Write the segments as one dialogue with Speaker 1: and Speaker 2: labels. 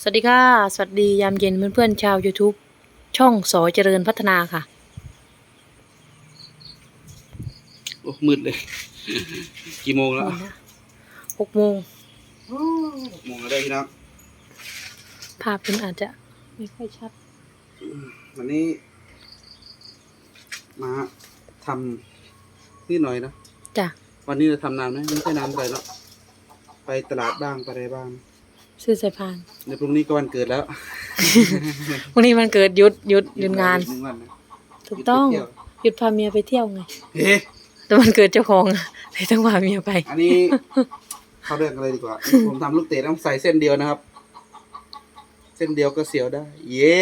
Speaker 1: สวัสดีค่ะ สวัสดียามเย็นเพื่อนๆชาว YouTube ช่องสอเจริญพัฒนาค่ะ
Speaker 2: โอ้มืดเลย กี่โมงแล้ว
Speaker 1: หกโมง
Speaker 2: หกโมงแล้วได้พี่น้อง
Speaker 1: ภาพมันอาจจะไม่ค่อยชัด
Speaker 2: วันนี้ มาทำนี่หน่อยนะ
Speaker 1: จ้ะ
Speaker 2: วันนี้เราทำนานไหมไม่ใช่นานอะไรหรอกไปตลาดบ้างไปอะไรบ้าง
Speaker 1: ซื้อสายพาน
Speaker 2: เดี๋ยวพรุ่งนี้ก็วันเกิดแล้ว
Speaker 1: วันนี้มันเกิดหยุดหยุดหยุดงาน
Speaker 2: หนึ่วันนะ
Speaker 1: ถูกต้อง
Speaker 2: หยุดไปเที่ยว
Speaker 1: หยุดพาเมียไปเที่ยวไง
Speaker 2: เอ๊ะ
Speaker 1: แต่มันเกิดเจ้าของอะเลยต้องพาเมียไป
Speaker 2: อันนี้ เข้าเรื่องกันเลยดีกว่า ผมทำลูกเตะต้องใส่เส้นเดียวนะครับ เส้นเดียวก็เสียวได้ เย้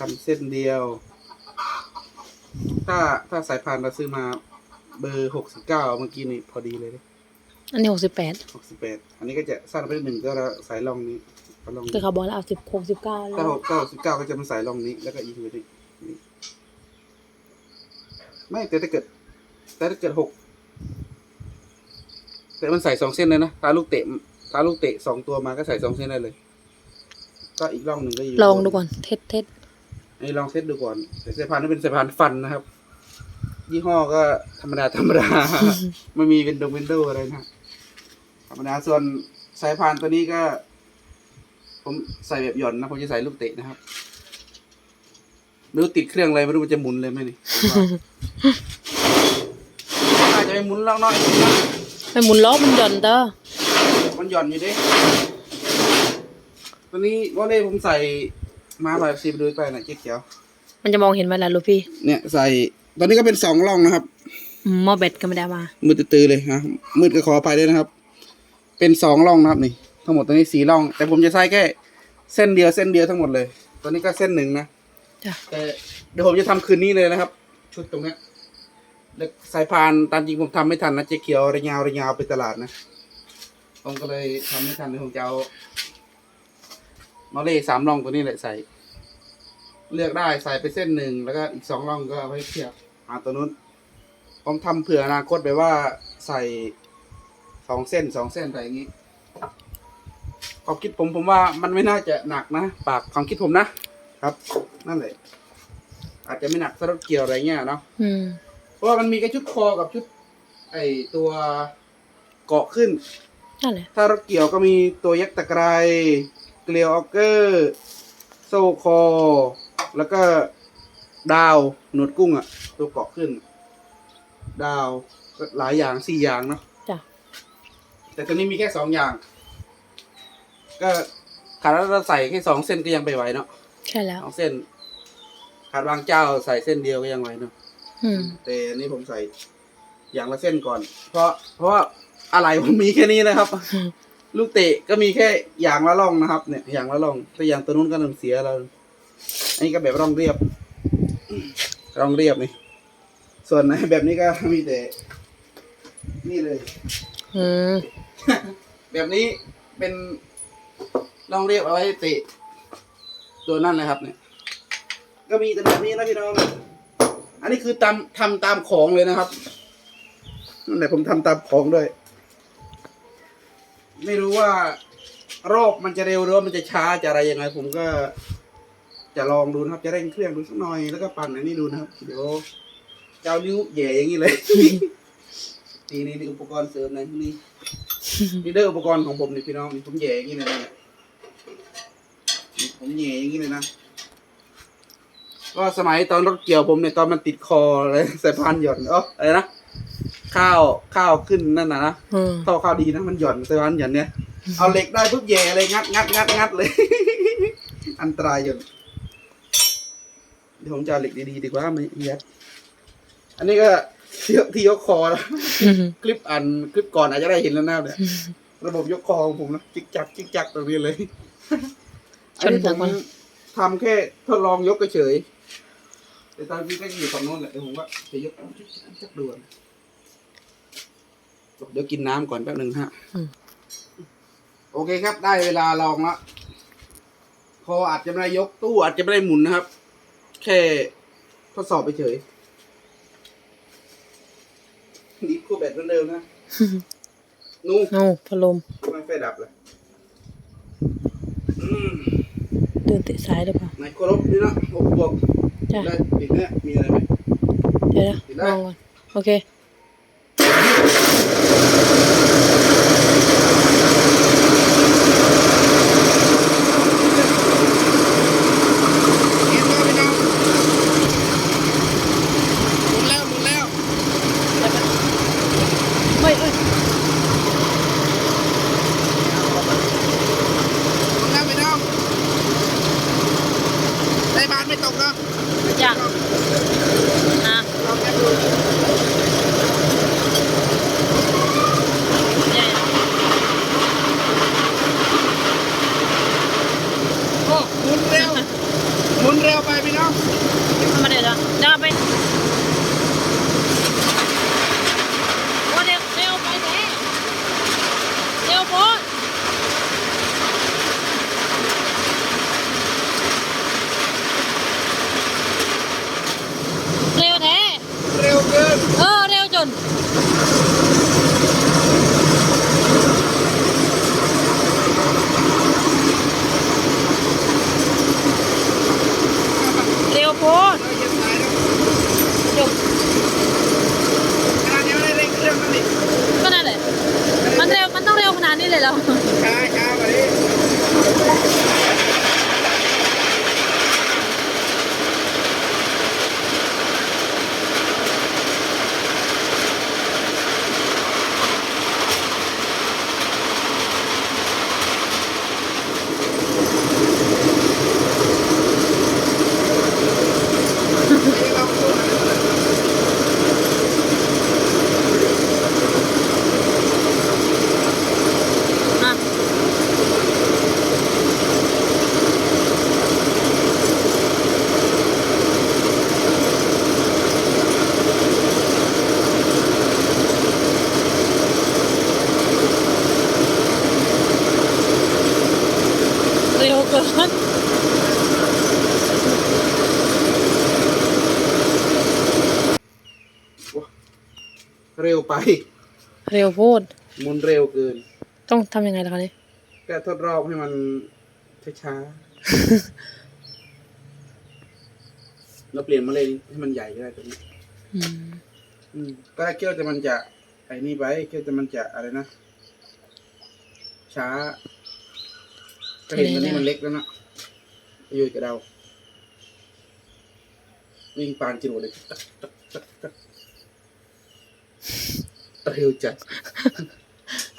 Speaker 2: ทำเส้นเดียว ถ้าถ้าสายพานเราซื้อมาเบอร์หกสิบเก้าเมื่อกี้นี่พอดีเลย
Speaker 1: อันนี้หกสิบแปด
Speaker 2: หกสิบแปดอันนี้ก็จะสั้นไปนิดหนึ่งก็เราสายร่องนี้ก็ร่อง
Speaker 1: ก็
Speaker 2: นี้
Speaker 1: เขาบอกแล้วเอาสิบหกสิบเก้าแล้
Speaker 2: ถ้าวหกเก้าสิบเก้าก็จะมาสายร่องนี้ แล้วก็อีกทีนี้นี่ไม่แต่ถ้าเกิด แต่ถ้าเกิดหกแต่มันใส่สองเส้นเลยนะถ้าลูกเตะถ้าลูกเตะสองตัวมาก็ใส่สองเส้นได้เลย ก็อีกร่องหนึ่งก็อยู่
Speaker 1: ลองดูก่อนเทสเทส
Speaker 2: อันนี้ลองเซตดูก่อนแต่สายพานนี่เป็นสายพานฟันนะครับ ยี่ห้อก็ธรรมดาธรรมดาไม่มีวินโดว์วินโดว์อะไรนะ ธรรมดาส่วนสายพานตัวนี้ก็ ผมใส่แบบหย่อนนะผมจะใส่ลูกเตะนะครับไม่รู้ติดเครื่องอะไรไม่รู้มันจะหมุนเลยไหมนี่ผมว่าน่าจะไม่หมุนล็อกน้อยนะ
Speaker 1: ไม่หมุนล้อมันหย่อนเด้อ
Speaker 2: มันหย่อนอยู่ดิตัวนี้วอลเล่ผมใส่มาแบบซีไปดูไปหน่อยเจ๊เขียว
Speaker 1: มันจะมองเห็นไหมล่ะลูกพี่
Speaker 2: เนี่ยใส่ตอนนี้ก็เป็นสองร่องนะครับ
Speaker 1: อืมหม้อแบตก็ไม่ได้เอามา
Speaker 2: มืดตื้อๆเลยนะมืดก็ขออภัยด้วยนะครับ เป็นสองร่องนะครับนี่ทั้งหมดตัวนี้สี่ร่อง แต่ผมจะใส่แค่เส้นเดียวเส้นเดียวทั้งหมดเลย ตัวนี้ก็เส้นหนึ่งนะ
Speaker 1: จ้ะ
Speaker 2: แต่เดี๋ยวผมจะทำคืนนี้เลยนะครับ ชุดตรงเนี้ยแล้วสายพานตามจริงผมทำไม่ทันนะเจ๊เขียวระยาวระยาวไปตลาดนะผมก็เลยทำไม่ทันเลยผมจะเอามาเล่สามร่องตัวนี้แหละใส่ เลือกได้ใส่ไปเส้นหนึ่งแล้วก็อีกสองร่องก็เอาไว้เทียบหาตัวนู้นผมทำเผื่ออนาคตไปว่าใส่ส องเส้นสองเส้นอะไรอย่างนี้ความคิดผมผมว่ามันไม่น่าจะหนักนะ ปากความคิดผมนะครับ นั่นแหละ อาจจะไม่หนักสำหรับเกี่ยวอะไรเงี้ยเนาะ
Speaker 1: อืม
Speaker 2: เพราะว่ามันมีแค่ชุดคอกับชุด ไอตัวเกาะขึ้น
Speaker 1: นั่นแหละ
Speaker 2: ถ้ารถเกี่ยวก็มีตัวยักษ์ตะไคร้เกลียวออกเกอร์ โซ่คอ แล้วก็ดาวหนวดกุ้งอะตัวเกาะขึ้น ดาวก็หลายอย่างสี่อย่างเนาะ
Speaker 1: จ้ะ
Speaker 2: แต่ตัวนี้มีแค่สองอย่าง ก็ขาดแล้วเราใส่แค่สองเส้นก็ยังไปไหวเนาะ
Speaker 1: ใช่แล้ว
Speaker 2: สองเส้น ขาดบางเจ้าใส่เส้นเดียวก็ยังไหวเนาะ
Speaker 1: อืม
Speaker 2: แต่อันนี้ผมใส่อย่างละเส้นก่อน เพราะเพราะว่าอะไรผมมีแค่นี้นะครับ ลูกเตะก็มีแค่อย่างละร่องนะครับ เนี่ยอย่างละร่องแต่อย่างตัวนู้นก็นำเสียเราอันนี้ก็แบบร่องเรียบ ร่องเรียบนี่ส่วนแบบนี้ก็มีแต่ นี่เลย
Speaker 1: อืม
Speaker 2: แบบนี้เป็นร่องเรียบเอาไว้ตะตัวนั่นนะครับ เนี่ย ก็มีแต่แบบนี้นะพี่น้อง อันนี้คือตามทำตามของเลยนะครับนั่นแหละผมทำตามของด้วย ไม่รู้ว่า รอบมันจะเร็วหรือว่ามันจะช้าจะอะไรยังไง ผมก็ จะลองดูนะครับ จะเร่งเครื่องดูสักหน่อยแล้วก็ปั่นอันนี้ดูนะครับ เดี๋ยวจะเอานิ้วแหย่อย่างนี้เลย นี่นี่นี่อุปกรณ์เสริมนะนี่นี่เด้ออุปกรณ์ของผมนี่พี่น้องนี่ผมแหย่อย่างนี้เลยนะนี่ผมแหย่อย่างนี้เลยนะก็สมัยตอนรถเกี่ยวผมเนี่ยตอนมันติดคอเลยสายพานหย่อนเอออะไรนะข้าวข้าวขึ้นนั่นนะนะท่อข้าวดีนะมันหย่อนสายพานหย่อนเนี่ยเอาเหล็กได้ปุ๊บแย่เลยงัดงัดงัดงัดเลย อันตรายอยู่เดี๋ยวผมจะเอาเหล็กดีๆดีกว่าไม่ยัดอันนี้ก็ ที่ที่ยกคอนะ
Speaker 1: อืม
Speaker 2: คลิปอันคลิปก่อนอาจจะได้เห็นแล้วนะเนี่ยระบบยกคอของผมนะจิกจักจิกจักตรงนี้เลยอันนี้ผมทำแค่ทดลองยกเฉยๆแต่ตอนนี้ก็อยู่ฝั่งโน้นแหละเดี๋ยวผมก็จะยกจักด่วนเดี๋ยวกินน้ำก่อนแป๊บหนึ่งฮะ
Speaker 1: อืม
Speaker 2: โอเคครับ ได้เวลาลองละคออาจจะไม่ได้ยกตู้อาจจะไม่ได้หมุนนะครับ แค่ทดสอบไปเฉย ดีคู่แบตเหมือนเดิมนะนู่น
Speaker 1: โอ้พัดลม
Speaker 2: ทำไมไฟดับเลยอืม
Speaker 1: เดินเตะซ้ายหรือเปล่า
Speaker 2: ไหนเคารพนี่นะหกบวก
Speaker 1: จ้ะ
Speaker 2: ได้อีกเนี่ยมีอะไรไหม
Speaker 1: เดี๋ยวนะ
Speaker 2: ติดได้
Speaker 1: มองก่อน โอเค
Speaker 2: เห็นไหมพี่น้องหมุนแล้วหมุนแล้ว
Speaker 1: เฮ้ยเฮ้ย
Speaker 2: หมุนแล้วพี่น้องได้บานไม่ตกเนาะ
Speaker 1: จ้ะนะ
Speaker 2: ลองแอบดู
Speaker 1: ใหญ่
Speaker 2: โอ้หมุนเร็วหมุนเร็วไปพี่น้อง
Speaker 1: มาเดี๋ยวนะเดี๋ยวเอาไปโอ้เร็วเร็วไปแท้เร็วโพดเร็วแท้
Speaker 2: เร็วเกิน
Speaker 1: เอ อเร็วจน เร็วโพด
Speaker 2: เราเหยียบสายแล้ว
Speaker 1: จบ
Speaker 2: ขนาดนี้ไม่ได้เร่งเครื่องนั่นนี่
Speaker 1: ก็นั่นแหละ มันเร็ว มันต้องเร็วขนาดนี้เลยเหรอ
Speaker 2: ช้าช้ากว่านี้นี่เราสู้นะ
Speaker 1: อะ เร็วเกิน
Speaker 2: เร็วไป
Speaker 1: เร็วโพด
Speaker 2: หมุนเร็วเกิน
Speaker 1: ต้องทำยังไงล่ะคะเนี่ย
Speaker 2: แค่ทดรอบให้มันช้าๆ แล้วเปลี่ยนมาเลยให้มันใหญ่ก็ได้ตัวนี้
Speaker 1: อืม
Speaker 2: อืมก็ได้เกี่ยวแต่มันจะไอ้นี่ไปเกี่ยวแต่มันจะอะไรนะ ช้า ก็เห็นตัวนี้มันเล็กแล้วนะอยู่กับเราวิ่งปานจิโร่เลยตักตักตักตัก เร็วจัด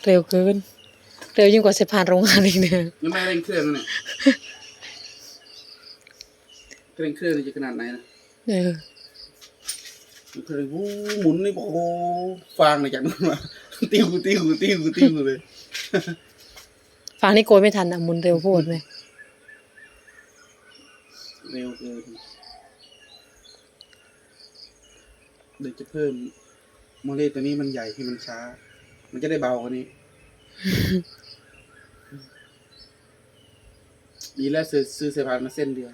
Speaker 1: เร็วเกิน เร็วยิ่งกว่าสะพานโรงงานอีกเนี่ย
Speaker 2: ยังไม่เร่งเครื่องนะเนี่ยเร่งเครื่องนี่จะขนาดไหนนะ
Speaker 1: เออ
Speaker 2: มันคือวู้หมุนนี่โอ้โหฟางเลยจากนั้นมาติ้วติ้วติ้วติ้วเลย
Speaker 1: ฟังนี่โกยไม่ทันอะหมุนเร็วโพดไหม
Speaker 2: เร็วเกินเดี๋ยวจะเพิ่ม โมเลตัวนี้มันใหญ่ที่มันช้า มันจะได้เบากว่านี้ ดีแล้วซื้อซื้อสายพานมาเส้นเดียว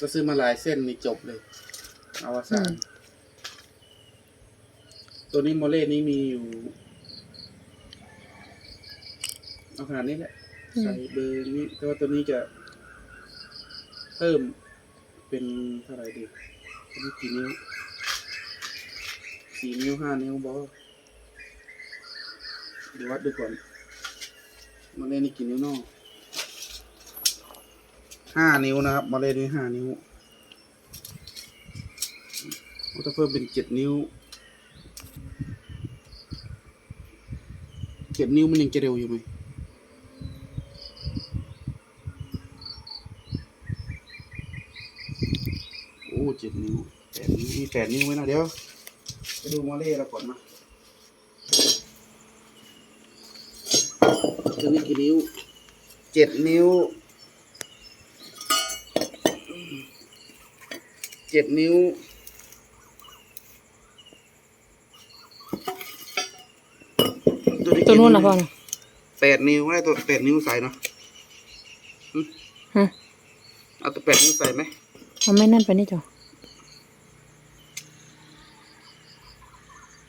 Speaker 2: ก็ซื้อมาหลายเส้นนี่จบเลยอวสานตัวนี้โมเลนี้มีอยู่เอาขนาดนี้แหละใส่เบอร์นี้แต่ว่าตัวนี้จะ เพิ่มเป็นเท่าไหร่ดีตัวนี้กี่นิ้ว สี่นิ้วห้านิ้วบอเดี๋ยววัดดูก่อน มาเล่นนี่กี่นิ้วนอกห้านิ้วนะครับ มาเล่นนี่ห้านิ้วถ้าเพิ่มเป็นเจ็ดนิ้วเจ็ดนิ้วมันยังจะเร็วอยู่ไหมโอ้เจ็ดนิ้วแปดนิ้วมีแปดนิ้วไหมนะเดี๋ยว ไปดูโมเล่เราก่อนมาตัวนี้กี่นิ้วเจ็ดนิ้วเจ็ดนิ้ว
Speaker 1: ตัวนู้นนะพ่อนะ
Speaker 2: แปดนิ้วไม่ได้ตัวแปดนิ้วใส่เนาะ
Speaker 1: ฮะ
Speaker 2: เอาตัวแปดนิ้วใส่ไหม
Speaker 1: มันไม่นั่นไปนี่จ้ะ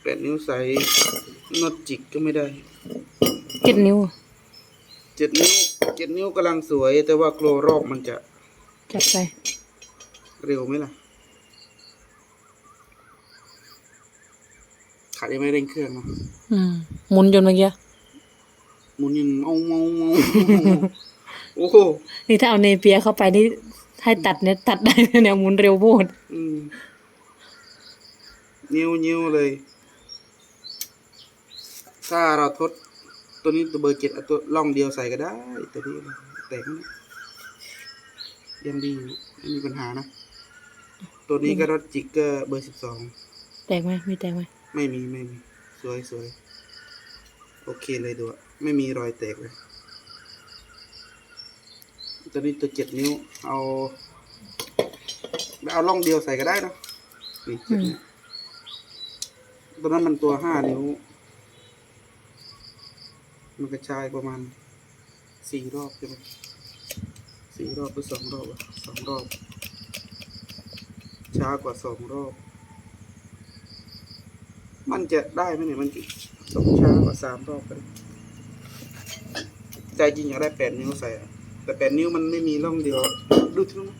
Speaker 2: แปด นิ้วใส่น็อตจิกก็ไม่ได้
Speaker 1: เจ็ดนิ้ว
Speaker 2: เจ็ดนิ้วเจ็ดนิ้วกำลังสวย แต่ว่าโกลรอบมันจะ
Speaker 1: จัดไป
Speaker 2: เร็วไหมล่ะขาดยังไม่เร่งเครื่องเนอะ
Speaker 1: อืมหมุนจนเมื่อกี้
Speaker 2: หมุนยังเมาเมาเมาโอ้โห
Speaker 1: นี่ถ้าเอาเนเปียเข้าไปนี่ให้ตัดเนี่ยตัดได้เนี่ยหมุนเร็วโพด
Speaker 2: อืมนิ้วนิ้วเลย ถ้าเราทดตัวนี้ตัวเบอร์เจ็ดเอาตัวล่องเดียวใส่ก็ได้ตัวนี้แต่งนะยังดีอยู่ไม่มีปัญหานะ ตัวนี้ก็รถจิกเกอร์เบอร์สิบสอง
Speaker 1: แตกไหมมีแตกไหม
Speaker 2: ไม่มีไม่มีสวยสวยโอเคเลยดูอะไม่มีรอยแตกเลย ตัวนี้ตัวเจ็ดนิ้ว เอาเอาล่องเดียวใส่ก็ได้เนอะนี่เจ็ดนิ้วตัวนั้นมันตัวห้านิ้ว มันกระจายประมาณสี่รอบใช่ไหมสี่รอบหรือสองรอบอะสองรอบ ช้ากว่าสองรอบ มันจะได้ไหมเนี่ยมันจะสองช้ากว่าสามรอบกันใจจริงอยากได้แปดนิ้วใส่อะแต่แปดนิ้วมันไม่มีร่องเดียว ดูที่นู้น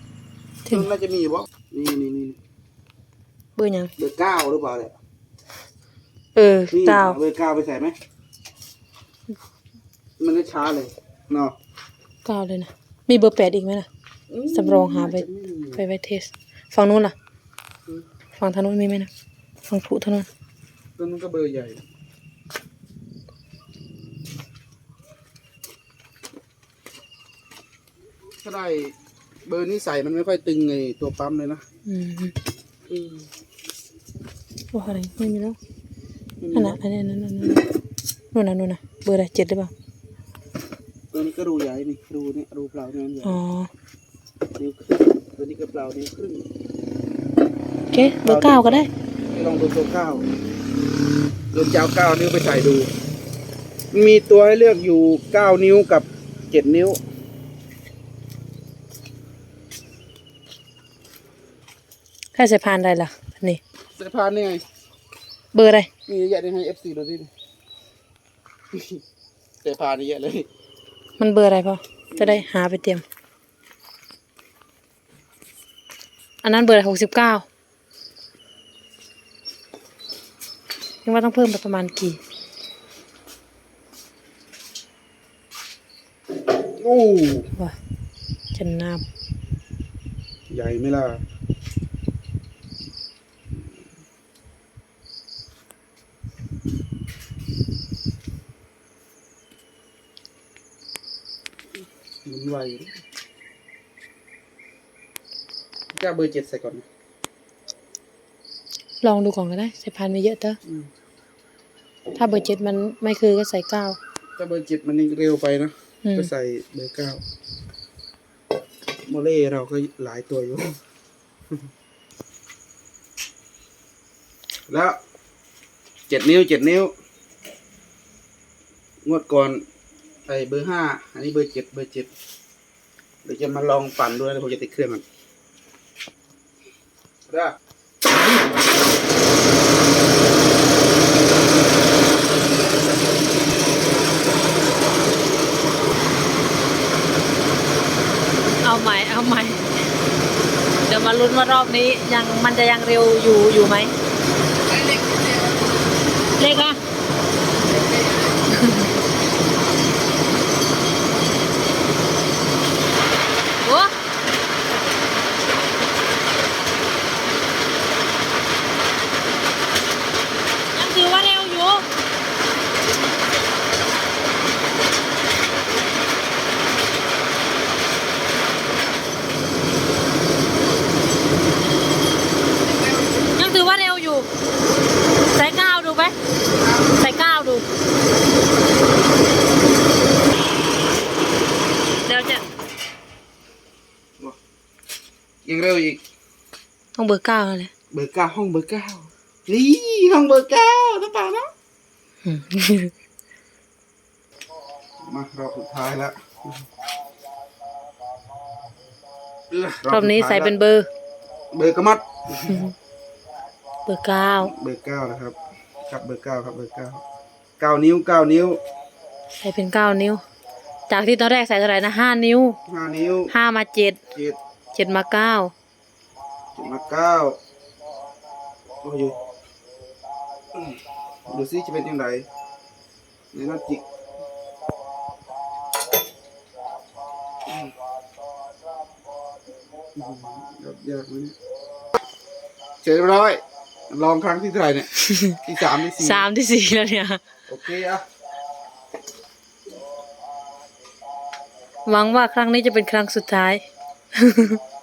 Speaker 1: ถึง
Speaker 2: มันน่าจะมีบ่นี่นี่นี่
Speaker 1: เบอร์ยัง
Speaker 2: เบอร์เก้าหรือเปล่าเนี่ย
Speaker 1: เออ
Speaker 2: นี่
Speaker 1: เก้า
Speaker 2: เบอร์เก้าไปใส่ไหม มันได้ช้าเลยเนาะ
Speaker 1: เก้าเลยนะ มีเบอร์แปดอีกไหมล่ะ สำรองหาไป
Speaker 2: น่จะม่มี
Speaker 1: ไปไว้เทส ฝั่งนู้นล่ะ
Speaker 2: อืม
Speaker 1: ฝั่งทางนู้นมีไหมนะ ฝั่งผูทางนู้น
Speaker 2: ตัวนั้นก็เบอร์ใหญ่ ถ้าได้เบอร์นี้ใส่มันไม่ค่อยตึงไงตัวปั๊มเลยนะ
Speaker 1: อืม
Speaker 2: อืม
Speaker 1: ว่าอะไรไม่มีแล้ว
Speaker 2: ไม่มี
Speaker 1: อันนั้นอันนั้นอันนั้นนู่นน่ะนู่นน่ะเบอร์อะไรเจ็ดหรือเปล่า
Speaker 2: ตัว นี้ก็รูใหญ่นี่รูเนี่ยรูเปล่าเนี่ยมันใหญ่
Speaker 1: อ๋อ
Speaker 2: นิ้วครึ่งตัวนี้ก็เปล่านิ้วครึ่ง
Speaker 1: โอเคเบอร์เก้าก็ได้
Speaker 2: ให้ลองดูตัวเก้าลองจะเอาเก้านิ้วไปใส่ดู มีตัวให้เลือกอยู่เก้านิ้วกับเจ็ดนิ้ว
Speaker 1: ถ้าสายพานได้ล่ะนี่
Speaker 2: สายพานนี่ไง
Speaker 1: เบอร์อะไร
Speaker 2: มีเยอะแยะเลยให้เอฟซีดูดิสายพานนี่เยอะเลย
Speaker 1: มันเบอร์อะไรพอจะได้หาไปเตรียม อันนั้นเบอร์หกสิบเก้ายังว่าต้องเพิ่มไปประมาณกี่
Speaker 2: โอ้
Speaker 1: วะจะนับ
Speaker 2: ใหญ่ไหมล่ะ หมุนไวจะเอาเบอร์เจ็ดใส่ก่อนนะ
Speaker 1: ลองดูก่อนก็ได้สายพานไม่เยอะเต้อ
Speaker 2: อืม
Speaker 1: ถ้าเบอร์เจ็ดมันไม่คือก็ใส่เก้า
Speaker 2: ถ้าเบอร์เจ็ดมันนี่เร็วไปนะ
Speaker 1: อืม
Speaker 2: ก็ใส่เบอร์เก้าโมเล่เราก็หลายตัวอยู่ แล้วเจ็ดนิ้วเจ็ดนิ้ว งวดก่อน ไอ้เบอร์ห้าอันนี้เบอร์เจ็ดเบอร์เจ็ดเดี๋ยวจะมาลองปั่นด้วยแล้วผมจะติดเครื่องมันได้
Speaker 1: เอาใหม่เอาใหม่ เดี๋ยวมาลุ้นว่ารอบนี้ยังมันจะยังเร็วอยู่อยู่ไหม เล็กอะโอ้ยังถือว่าเร็วอยู่ ยังถือว่าเร็วอยู่ ใส่ก้าวดูไหมใส่ก้าวดู เดี๋ยวจะ
Speaker 2: ยัง เร็วอีก
Speaker 1: ต้องเบอร์เก้าเลย
Speaker 2: เบอร์เก้าห้องเบอร์เก้านี่ห้องเบอร์เก้าหรือเปล่านะมารอบสุดท้ายแล้วเร
Speaker 1: อบนี้ใส่เป็นเบอร์
Speaker 2: เบอร์กระมัด
Speaker 1: เบอร์เก้า
Speaker 2: เบอร์เก้านะครับครับเบอร์เก้าครับเบอร์เก้าเก้านิ้วเก้านิ้ว
Speaker 1: ใส่เป็นเก้านิ้วจจากที่ตอนแรกใส่เท่าไหร่นะห้านิ้ว
Speaker 2: ห้านิ้ว
Speaker 1: ห้ามาเจ็ด
Speaker 2: เจ็ด
Speaker 1: เจ็ดมาเก้า
Speaker 2: เจ็ดมาเก้าโอ้ยอืมดูซิจะเป็นยังไงในนัดจิกอืมอืมยากยากไหมเนี่ยเสร็จเรียบร้อยลองครั้งที่เท่าไหร่เนี่ย ที่สามที่สี่
Speaker 1: สามที่สี่แล้วเนี่ย
Speaker 2: โอเคอะ
Speaker 1: หวังว่าครั้งนี้จะเป็นครั้งสุดท้าย อ่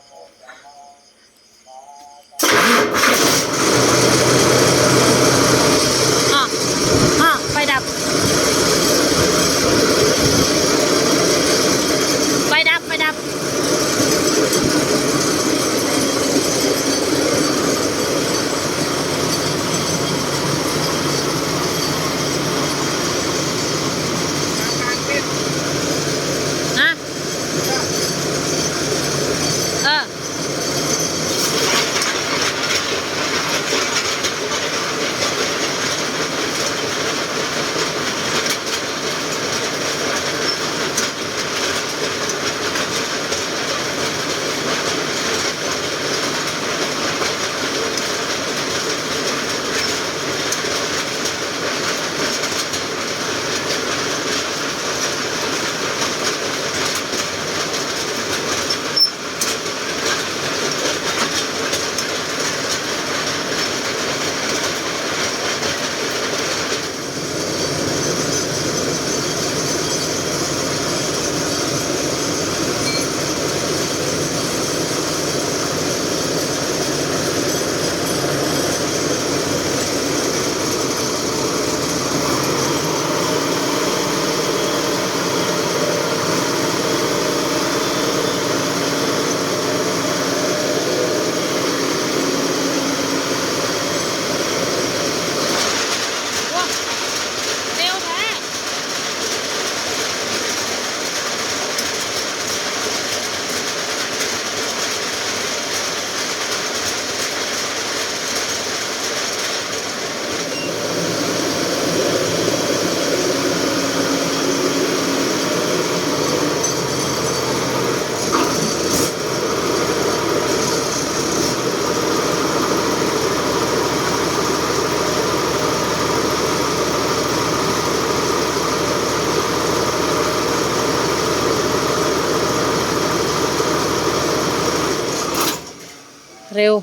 Speaker 1: เร็ว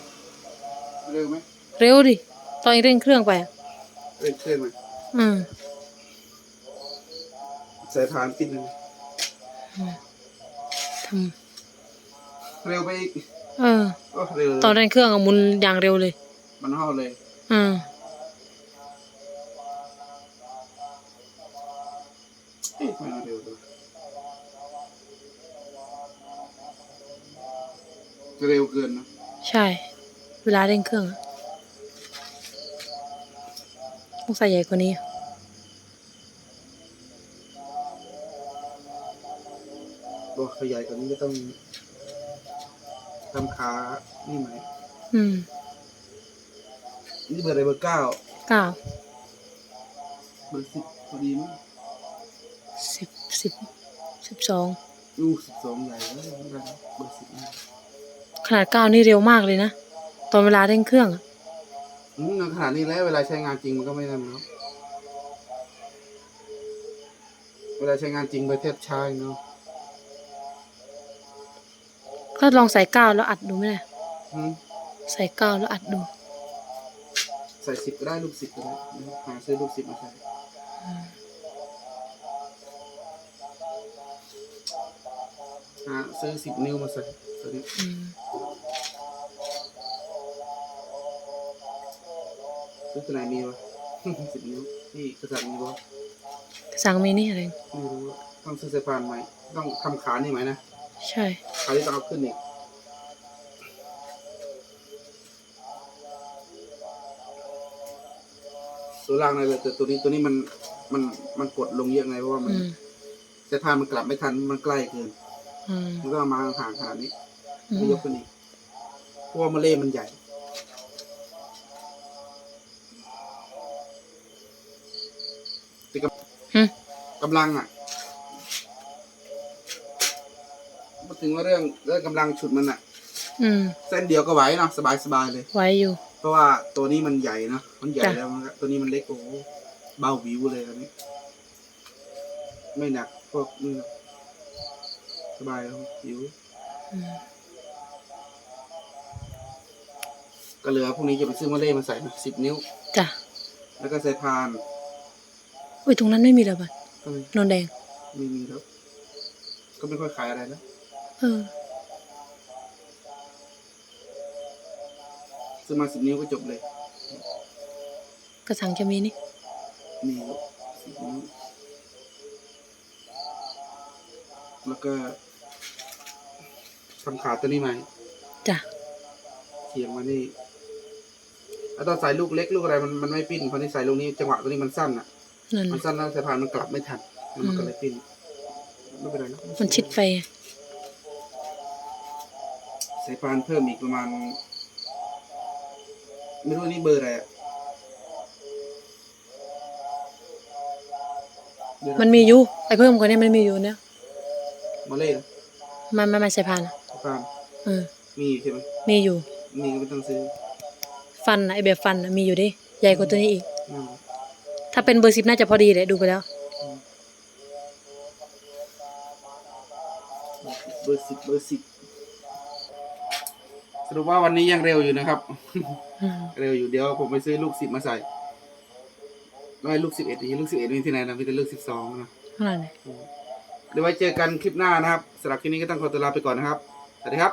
Speaker 1: เร็ว
Speaker 2: ไหม
Speaker 1: เร็วดิ ตอนเร่งเครื่องไปอะ
Speaker 2: เร่งเครื่องไหม
Speaker 1: อืม
Speaker 2: สายพานปิดหนึ่ง
Speaker 1: ท
Speaker 2: เร็วไปอีกำ
Speaker 1: เออ
Speaker 2: ก็เร็ว
Speaker 1: ตอนเร่งเครื่องอะหมุนอย่างเร็วเลย
Speaker 2: มันห่อเลย
Speaker 1: อืม
Speaker 2: เอ๊ะทำไมมันเร็วจังเร็วเกินนะ
Speaker 1: ใช่ เวลาเร่งเครื่องอะต้องใส่ใหญ่กว่านี้
Speaker 2: ตัวขยายกว่านี้ก็ต้องทำขานี่ไหม
Speaker 1: อืม
Speaker 2: นี่เบอร์อะไรเบอร์เก้า
Speaker 1: เก้า
Speaker 2: เบอร์สิบพอดีมั้ง
Speaker 1: สิบสิบสิบสอง
Speaker 2: ลูกสิบสองใหญ่แล้วเหมือนกันเบอร์สิบนี่
Speaker 1: ขนาดเก้านี่เร็วมากเลยนะ ตอนเวลาเร่งเครื่องอะ
Speaker 2: อืมขนาดนี้แล้วเวลาใช้งานจริงมันก็ไม่ได้เนาะเวลาใช้งานจริงไปเทียบช้าเนาะ
Speaker 1: ก็ลองใส่เก้าแล้วอัดดูไหมล่ะ
Speaker 2: อืม
Speaker 1: ใส่เก้าแล้วอัดดู
Speaker 2: ใส่สิบก็ได้ลูกสิบก็ได้หาซื้อลูกสิบมาใส่หาซื้อสิบนิ้วมาใส่ตัวนี้
Speaker 1: อืม
Speaker 2: ซื้อตัวไหนมีวะ สิบนิ้วที่กระสังมีวะ
Speaker 1: สั่งมีนี่อะไร
Speaker 2: ไม่รู้ต้องซื้อสายพานใหม่ ต้องทำขานี่ไหมนะ
Speaker 1: ใช่
Speaker 2: ขาที่ต้องเอาขึ้นอีกตัวล่างเลยแต่ตัวนี้ตัวนี้มันมันมันกดลงเยอะไงเพราะว่ามัน
Speaker 1: อืม
Speaker 2: สายพานมันกลับไม่ทันมันใกล้เกิน
Speaker 1: อืม
Speaker 2: มันก็เอามาห่างขนาดนี้
Speaker 1: อื
Speaker 2: ไม่
Speaker 1: ม
Speaker 2: ยกขึ้นอีกเพราะว่ามาเล่มันใหญ่ ก
Speaker 1: อืมำ
Speaker 2: กำลังอะพูดถึงว่าเรื่องเรื่องกำลังฉุดมันอะ
Speaker 1: อืม
Speaker 2: เส้นเดียวก็ไหวเนาะสบายสบายเลย
Speaker 1: ไว้อยู่
Speaker 2: เพราะว่าตัวนี้มันใหญ่เนอะมันใหญ่
Speaker 1: จ้ะ
Speaker 2: แล้วมันก็ตัวนี้มันเล็กโอ้โหเบาวิวเลยอันนี้ ไม่หนักพวกนี่หรอกสบายแล้ววิว
Speaker 1: อืม
Speaker 2: ก็เหลือพวกนี้จะไปซื้อมาเล่มาใส่นะสิบนิ้ว
Speaker 1: จ้ะ
Speaker 2: แล้วก็ใส่พาน
Speaker 1: อุ้ยตรงนั้นไม่มีแล้วบัด
Speaker 2: ก็ไม่
Speaker 1: นนแดง
Speaker 2: ไม่มีแล้ว ก็ไม่ค่อยขายอะไรแล้ว
Speaker 1: เออ
Speaker 2: ซื้อมาสิบนิ้วก็จบเลย
Speaker 1: กระสังจะมีนี่
Speaker 2: มีสิบนิ้วแล้วก็ทำขาตัวนี้ใหม่
Speaker 1: จ้ะ
Speaker 2: เขียงมานี่แล้วตอนใส่ลูกเล็กลูกอะไรมันมันไม่ปิ้นพอนี่ใส่ลูกนี้จังหวะตัวนี้มันสั้นอะ
Speaker 1: นั่น
Speaker 2: มัน
Speaker 1: น่ะ
Speaker 2: สั้นแล้วสายพานมันกลับไม่ทันแล้วมัน
Speaker 1: อืม
Speaker 2: ก็เลยปิ้นไม่เป็นไรนะ
Speaker 1: มันชิดไปอะ
Speaker 2: สายพานเพิ่มอีกประมาณ ไม่รู้นี่เบอร์อะไรอะเบอร์อะไร
Speaker 1: มันมีอยู่ไอ้เพิ่มกว่านี้มันมีอยู่เนี่ย
Speaker 2: มาเล่นะ
Speaker 1: มันไม่ไม่ใช่พานอะ
Speaker 2: สายพาน
Speaker 1: เออ
Speaker 2: มีอยู่ใช่ไหม
Speaker 1: มีอยู่
Speaker 2: มีก็ไม่ต้องซื้อ
Speaker 1: ฟันอะไอแบบฟันอะมีอยู่ดิ ใหญ่กว่าตัวนี้อีก
Speaker 2: อืม
Speaker 1: ถ้าเป็นเบอร์สิบน่าจะพอดีเลยดูไปแล้ว
Speaker 2: เบอร์สิบเบอร์สิบสรุปว่าวันนี้ยังเร็วอยู่นะครับ
Speaker 1: อืม
Speaker 2: เร็วอยู่เดี๋ยวผมไปซื้อลูกสิบมาใส่ไม่ลูกสิบเอ็ดลูกสิบเอ็ดมีที่ไหนนะมีแต่ลูกสิบสองนะ
Speaker 1: เท่าไหร่เนี่ย
Speaker 2: เดี๋ยวไว้เจอกันคลิปหน้านะครับสำหรับคลิปนี้ก็ต้องขอตัวลาไปก่อนนะครับ สวัสดีครับ